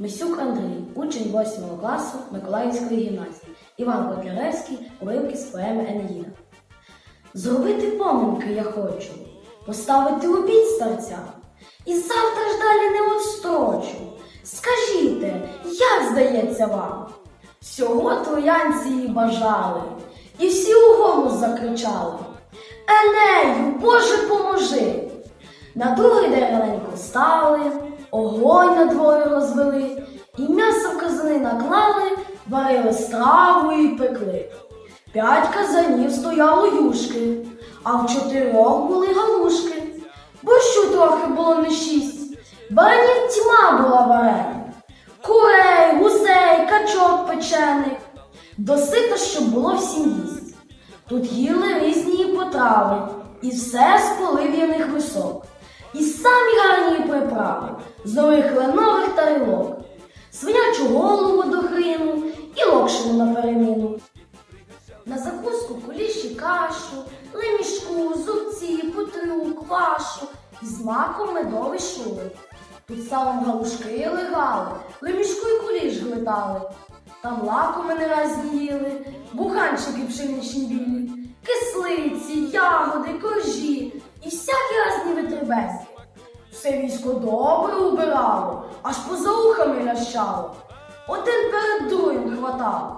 Мисюк Андрій, учень 8 класу Миколаївської гімназії, Іван Котляревський, уривки з поеми Енеїда. Зробити поминки я хочу, поставити обід старцям, і завтра ж далі не отстрочу. Скажіте, як здається вам? Всього троянці її бажали, і всі у голос закричали. Енею, Боже, поможи! На другий день раненько встали, огонь на дворі розвели, і м'ясо в казани наклали, варили страву і пекли. П'ять казанів стояло юшки, а в чотирьох були галушки. Борщу трохи було не шість, баранів тьма була варених, курей, гусей, качок печених. Досита, щоб було всім їсть. Тут їли різні потрави, і все з полив'яних висок, і самі гарні приправи з нових кленових тарілок, свинячу голову до хріну і локшину на переміну. На закуску куліші кашу, лемішку, зубці, путрю, квашу і з маком медовий шулик. Тут салом галушки легали, лемішку і куліш глитали. Там лакоми не разні їли, буханчики пшеничні білі, кислиці, ягоди, коржі і всякі разні. Все військо добре убирало, аж поза ухами лящало. Один перед другим хватало.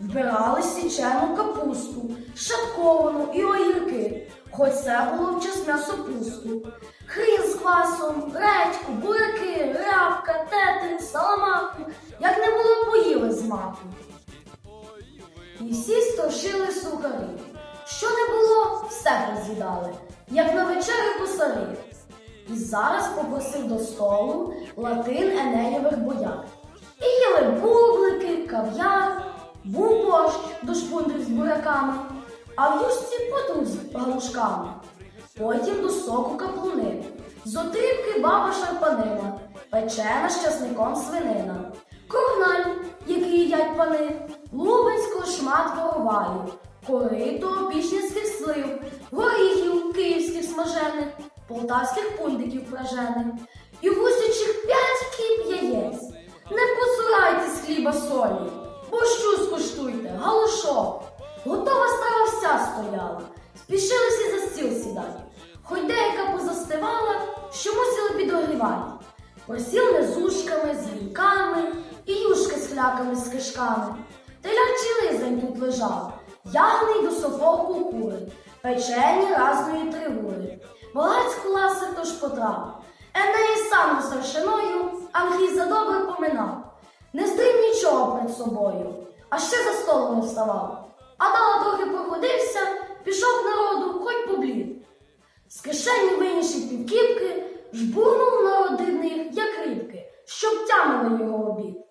Вбирали січену капусту, шатковану і огірки, хоч це було в час м'ясопусту. Хрін з квасом, редьку, буряки, рябка, тетерів, саламаху, як не було поїли з маку. І всі строшили сухарі. Що не було, все роз'їдали, як на вечері косарі. І зараз попросив до столу латин Енеєвих бояр. І їли бублики, кав'яр, був борщ до шпундрів з буряками, а в юшці потрух з галушками. Потім до соку каплуни, з отрібки баба шарпанина, печена з часником свинина, курналь, який їдять пани, лубенського шмат вороваю, корито пічницьких слив, горіхів київських смажених, полтавських пундиків пражених, і гусячих п'ять кіп яєць. Не посурайтесь хліба солі, борщу скуштуйте, галушок. Готова страва вся стояла, спішили всі за стіл сідати. Хоч деяка позастивала, що мусили підогрівати. Просіл не з ушками, з вінками, і юшки з хляками з кишками. Телячий лизень тут лежав, ягний до софовку кури, печені разної тригури. Багацьку ласи тож потрав. Енеї сам старшиною, Англій за добре поминав. Не здрив нічого перед собою, а ще за столом вставав. А дала трохи проходився, пішов народу, хоч поблід. З кишені вийняши півкіпки, жбурнув на родинних, як рибки, щоб тямили його обід.